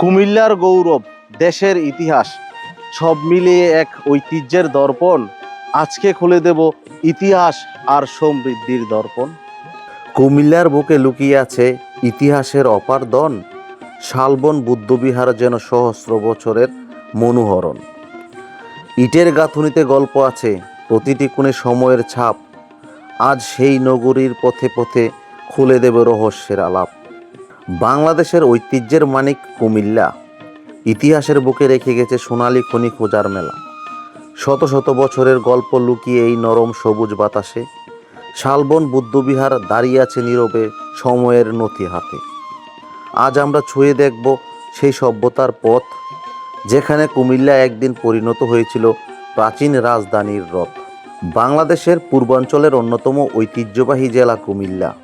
কুমিল্লার গৌরব, দেশের ইতিহাস, সব মিলিয়ে এক ঐতিহ্যের দর্পণ। আজকে খুলে দেব ইতিহাস আর সমৃদ্ধির দর্পণ। কুমিল্লার বুকে লুকিয়ে আছে ইতিহাসের অপার দন। শালবন বুদ্ধবিহার যেন সহস্র বছরের মনোহরণ। ইটের গাঁথুনিতে গল্প আছে প্রতিটি কোণে সময়ের ছাপ। আজ সেই নগরীর পথে পথে খুলে দেবে রহস্যের আলাপ। বাংলাদেশের ঐতিহ্যের মানিক কুমিল্লা। ইতিহাসের বুকে রেখে গেছে সোনালী খনি খোঁজার মেলা। শত শত বছরের গল্প লুকিয়ে এই নরম সবুজ বাতাসে শালবন বুদ্ধবিহার দাঁড়িয়ে আছে নীরবে সময়ের নথি হাতে। আজ আমরা ছুঁয়ে দেখব সেই সভ্যতার পথ, যেখানে কুমিল্লা একদিন পরিণত হয়েছিল প্রাচীন রাজধানীর রথ। বাংলাদেশের পূর্বাঞ্চলের অন্যতম ঐতিহ্যবাহী জেলা কুমিল্লা।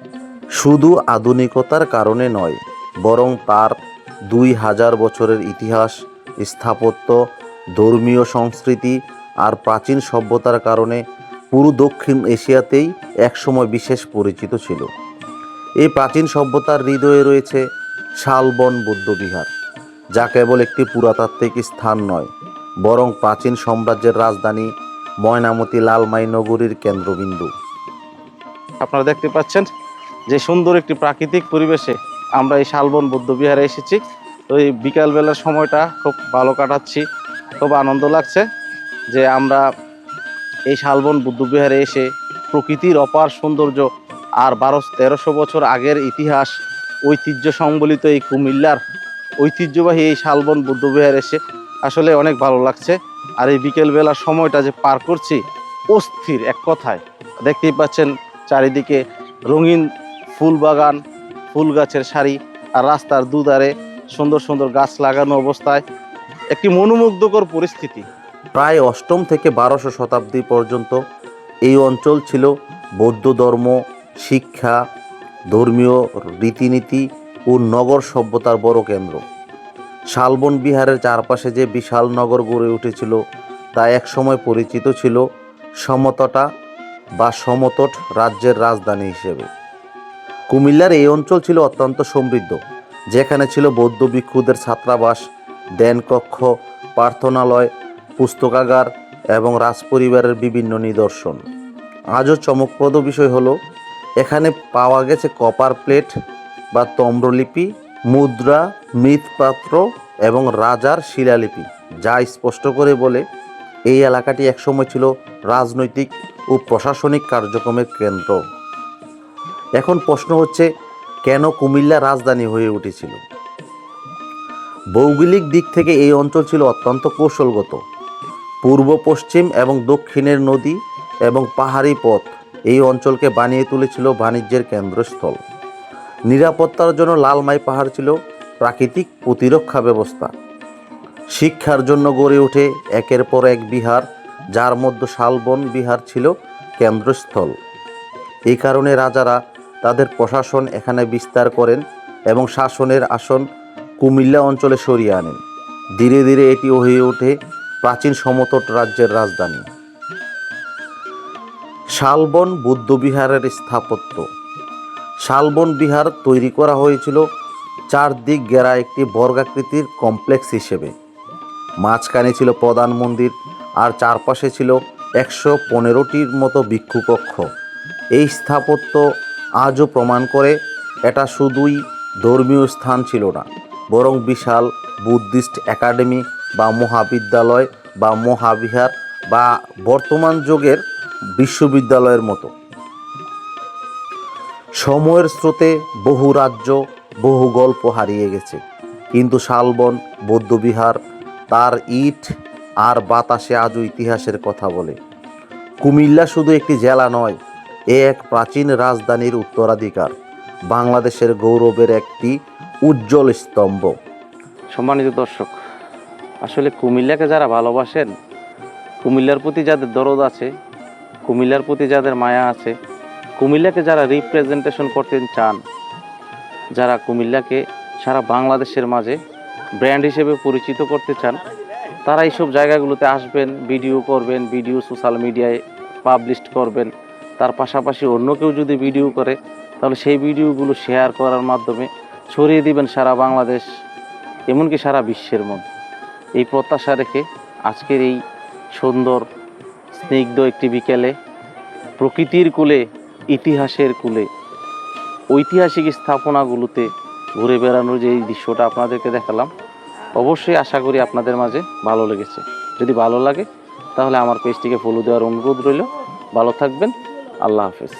শুধু আধুনিকতার কারণে নয়, বরং তার দুই হাজার বছরের ইতিহাস, স্থাপত্য, ধর্মীয় সংস্কৃতি আর প্রাচীন সভ্যতার কারণে পুরো দক্ষিণ এশিয়াতেই একসময় বিশেষ পরিচিত ছিল। এই প্রাচীন সভ্যতার হৃদয়ে রয়েছে শালবন বৌদ্ধবিহার, যা কেবল একটি পুরাতাত্ত্বিক স্থান নয়, বরং প্রাচীন সাম্রাজ্যের রাজধানী ময়নামতি লালমাই নগরীর কেন্দ্রবিন্দু। আপনারা দেখতে পাচ্ছেন যে সুন্দর একটি প্রাকৃতিক পরিবেশে আমরা এই শালবন বৌদ্ধবিহারে এসেছি। তো এই বিকালবেলার সময়টা খুব ভালো কাটাচ্ছি, খুব আনন্দ লাগছে যে আমরা এই শালবন বুদ্ধবিহারে এসে প্রকৃতির অপার সৌন্দর্য আর বারো, তেরোশো বছর আগের ইতিহাস, ঐতিহ্য সংবলিত এই কুমিল্লার ঐতিহ্যবাহী এই শালবন বুদ্ধবিহার এসে আসলে অনেক ভালো লাগছে। আর এই বিকেলবেলার সময়টা যে পার করছি, অস্থির এক কথায়। দেখতেই পাচ্ছেন চারিদিকে রঙিন ফুল বাগান, ফুল গাছের সারি আর রাস্তার দুধারে সুন্দর সুন্দর গাছ লাগানো অবস্থায় একটি মনোমুগ্ধকর পরিস্থিতি। প্রায় অষ্টম থেকে বারোশো শতাব্দী পর্যন্ত এই অঞ্চল ছিল বৌদ্ধ ধর্ম, শিক্ষা, ধর্মীয় রীতিনীতি ও নগর সভ্যতার বড় কেন্দ্র। শালবন বিহারের চারপাশে যে বিশাল নগর গড়ে উঠেছিল তা একসময় পরিচিত ছিল সমতটা বা সমতট রাজ্যের রাজধানী হিসেবে। কুমিল্লার এই অঞ্চল ছিল অত্যন্ত সমৃদ্ধ, যেখানে ছিল বৌদ্ধ ভিক্ষুদের ছাত্রাবাস ধ্যানকক্ষ প্রার্থনালয়, পুস্তকাগার এবং রাজপরিবারের বিভিন্ন নিদর্শন। আজও চমকপ্রদ বিষয় হলো, এখানে পাওয়া গেছে কপার প্লেট বা তম্রলিপি, মুদ্রা, মৃৎপাত্র এবং রাজার শিলালিপি, যা স্পষ্ট করে বলে এই এলাকাটি একসময় ছিল রাজনৈতিক ও প্রশাসনিক কার্যক্রমের কেন্দ্র। এখন প্রশ্ন হচ্ছে, কেন কুমিল্লা রাজধানী হয়ে উঠেছিল? ভৌগোলিক দিক থেকে এই অঞ্চল ছিল অত্যন্ত কৌশলগত। পূর্ব পশ্চিম এবং দক্ষিণের নদী এবং পাহাড়ি পথ এই অঞ্চলকে বানিয়ে তুলেছিল বাণিজ্যের কেন্দ্রস্থল। নিরাপত্তার জন্য লালমাই পাহাড় ছিল প্রাকৃতিক প্রতিরক্ষা ব্যবস্থা। শিক্ষার জন্য গড়ে ওঠে একের পর এক বিহার, যার মধ্যে শালবন বিহার ছিল কেন্দ্রস্থল। এই কারণে রাজারা তাদের প্রশাসন এখানে বিস্তার করেন এবং শাসনের আসন কুমিল্লা অঞ্চলে সরিয়ে আনেন। ধীরে ধীরে এটি হয়ে ওঠে প্রাচীন সমতট রাজ্যের রাজধানী। শালবন বুদ্ধবিহারের স্থাপত্য। শালবন বিহার তৈরি করা হয়েছিল চারদিক ঘেরা একটি বর্গাকৃতির কমপ্লেক্স হিসেবে। মাঝখানে ছিল প্রধান মন্দির আর চারপাশে ছিল একশো পনেরোটির মতো ভিক্ষু কক্ষ এই স্থাপত্য আজও প্রমাণ করে এটা শুধুই ধর্মীয় স্থান ছিল না, বরং বিশাল বুদ্ধিস্ট একাডেমি বা মহাবিদ্যালয় বা মহাবিহার বা বর্তমান যুগের বিশ্ববিদ্যালয়ের মতো। সময়ের স্রোতে বহু রাজ্য, বহু গল্প হারিয়ে গেছে, কিন্তু শালবন, বৌদ্ধবিহার, তার ইট আর বাতাসে আজও ইতিহাসের কথা বলে। কুমিল্লা শুধু একটি জেলা নয় এ এক প্রাচীন রাজধানীর উত্তরাধিকার, বাংলাদেশের গৌরবের একটি উজ্জ্বল স্তম্ভ। সম্মানিত দর্শক, আসলে কুমিল্লাকে যারা ভালোবাসেন, কুমিল্লার প্রতি যাদের দরদ আছে, কুমিল্লার প্রতি যাদের মায়া আছে, কুমিল্লাকে যারা রিপ্রেজেন্টেশন করতে চান, যারা কুমিল্লাকে সারা বাংলাদেশের মাঝে ব্র্যান্ড হিসেবে পরিচিত করতে চান, তারা এইসব জায়গাগুলোতে আসবেন ভিডিও করবেন ভিডিও সোশ্যাল মিডিয়ায় পাবলিশ করবেন। তার পাশাপাশি অন্য কেউ যদি ভিডিও করে, তাহলে সেই ভিডিওগুলো শেয়ার করার মাধ্যমে ছড়িয়ে দিবেন সারা বাংলাদেশ, এমনকি সারা বিশ্বের মধ্যে। এই প্রত্যাশা রেখে আজকের এই সুন্দর, স্নিগ্ধ একটি বিকেলে, প্রকৃতির কূলে, ইতিহাসের কূলে, ঐতিহাসিক স্থাপনাগুলোতে ঘুরে বেড়ানোর যে এই দৃশ্যটা আপনাদেরকে দেখালাম, অবশ্যই আশা করি আপনাদের মাঝে ভালো লেগেছে। যদি ভালো লাগে, তাহলে আমার পেজটিকে ফলো দেওয়ার অনুরোধ রইল। ভালো থাকবেন। আল্লাহ হাফেজ।